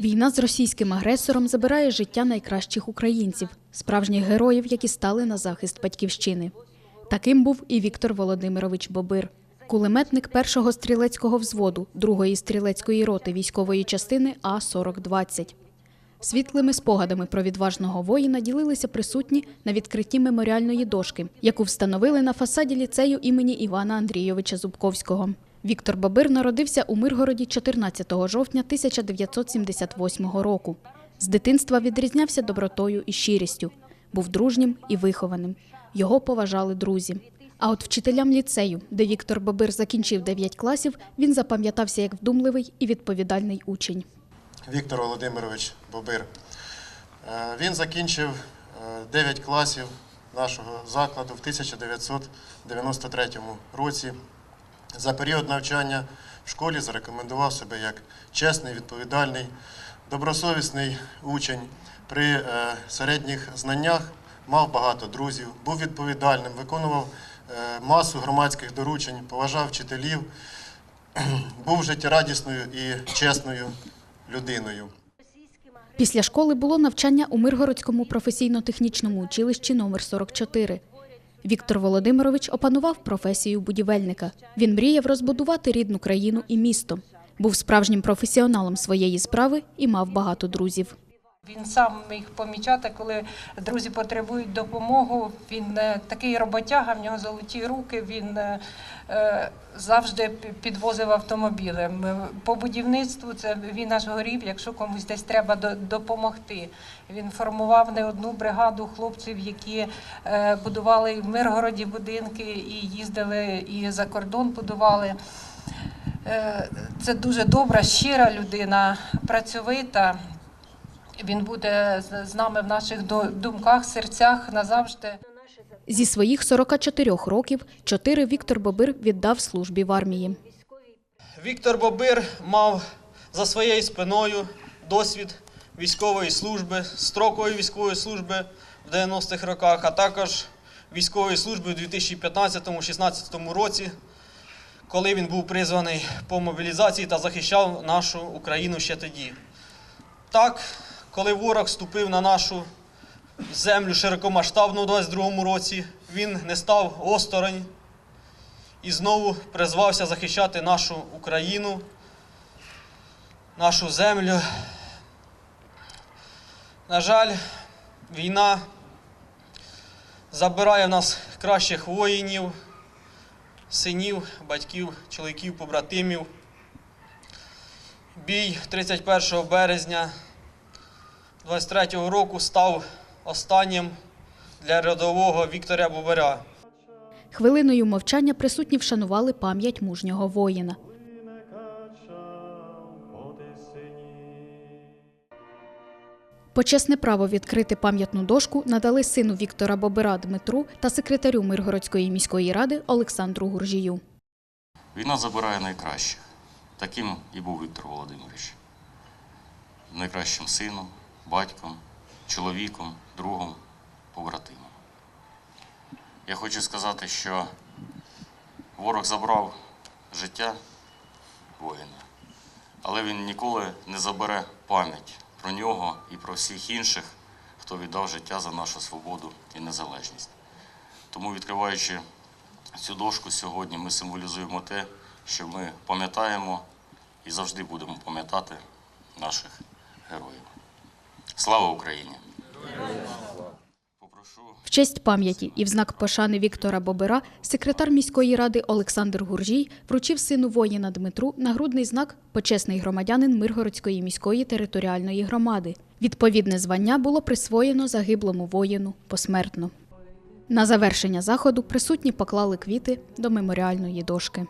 Війна з російським агресором забирає життя найкращих українців, справжніх героїв, які стали на захист батьківщини. Таким був і Віктор Володимирович Бобир, кулеметник першого стрілецького взводу другої стрілецької роти військової частини А 4020 Світлими спогадами про відважного воїна ділилися присутні на відкритті меморіальної дошки, яку встановили на фасаді ліцею імені Івана Андрійовича Зубковського. Віктор Бабир народився у Миргороді 14 жовтня 1978 року. З дитинства відрізнявся добротою і щирістю, був дружнім і вихованим. Його поважали друзі. А от вчителям ліцею, де Віктор Бабир закінчив 9 класів, він запам'ятався як вдумливий і відповідальний учень. Віктор Володимирович Бобир. Е, Він закінчив 9 класів нашого закладу в 1993 році. За період навчання в школі зарекомендував себе як чесний, відповідальний, добросовісний учень. При е, середніх знаннях мав багато друзів, був відповідальним, виконував е, масу громадських доручень, поважав вчителів, був життєрадісною і чесною людиною. Після школи було навчання у Миргородському професійно-технічному училищі номер 44. Віктор Володимирович опанував професію будівельника. Він мріяв розбудувати рідну країну і місто. Був справжнім професіоналом своєї справи і мав багато друзів. Він сам міг помічати, коли друзі потребують допомогу. Він е, такий роботяга, в нього золоті руки. Він е, е, завжди підвозив автомобілі. М, По будівництву це він аж горів, якщо комусь десь треба допомогти. Він формував не одну бригаду хлопців, які будували в Миргороді будинки і їздили і за кордон будували. Це дуже добра, щира людина, працьовита. Він буде з- нами в наших ду- думках, серцях назавжди. Зі своїх 44 років чотири Віктор Бобир віддав службі в армії. Віктор Бобир мав за своєю спиною досвід військової служби, строкової військової служби в 90-х роках, а також військової служби у 2015-16 році, коли він був призваний по мобілізації та захищав нашу Україну ще тоді. Так, коли ворог вступив на нашу землю широкомасштабно у 22-му році, він не став осторонь і знову призвався захищати нашу Україну, нашу землю. На жаль, війна забирає в нас кращих воїнів, синів, батьків, чоловіків, побратимів. Бій 31 березня 23 року став останнім для рядового Віктора Бобаря. Хвилиною мовчання присутні вшанували пам'ять мужнього воїна. Почесне право відкрити пам'ятну дошку надали сину Віктора Бобира Дмитру та секретарю Миргородської міської ради Олександру Гуржію. Війна забирає найкращих. Таким і був Віктор Володимирович. Найкращим сином, батьком, чоловіком, другом, побратимом. Я хочу сказати, що ворог забрав життя воїна, але він ніколи не забере пам'ять про нього і про всіх інших, хто віддав життя за нашу свободу і незалежність. Тому, відкриваючи цю дошку сьогодні, ми символізуємо те, що ми пам'ятаємо і завжди будемо пам'ятати наших героїв. Слава Україні! В честь пам'яті і в знак пошани Віктора Бобира секретар міської ради Олександр Гуржій вручив сину воїна Дмитру нагрудний знак Почесний громадянин Миргородської міської територіальної громади. Відповідне звання було присвоєно загиблому воїну посмертно. На завершення заходу присутні поклали квіти до меморіальної дошки.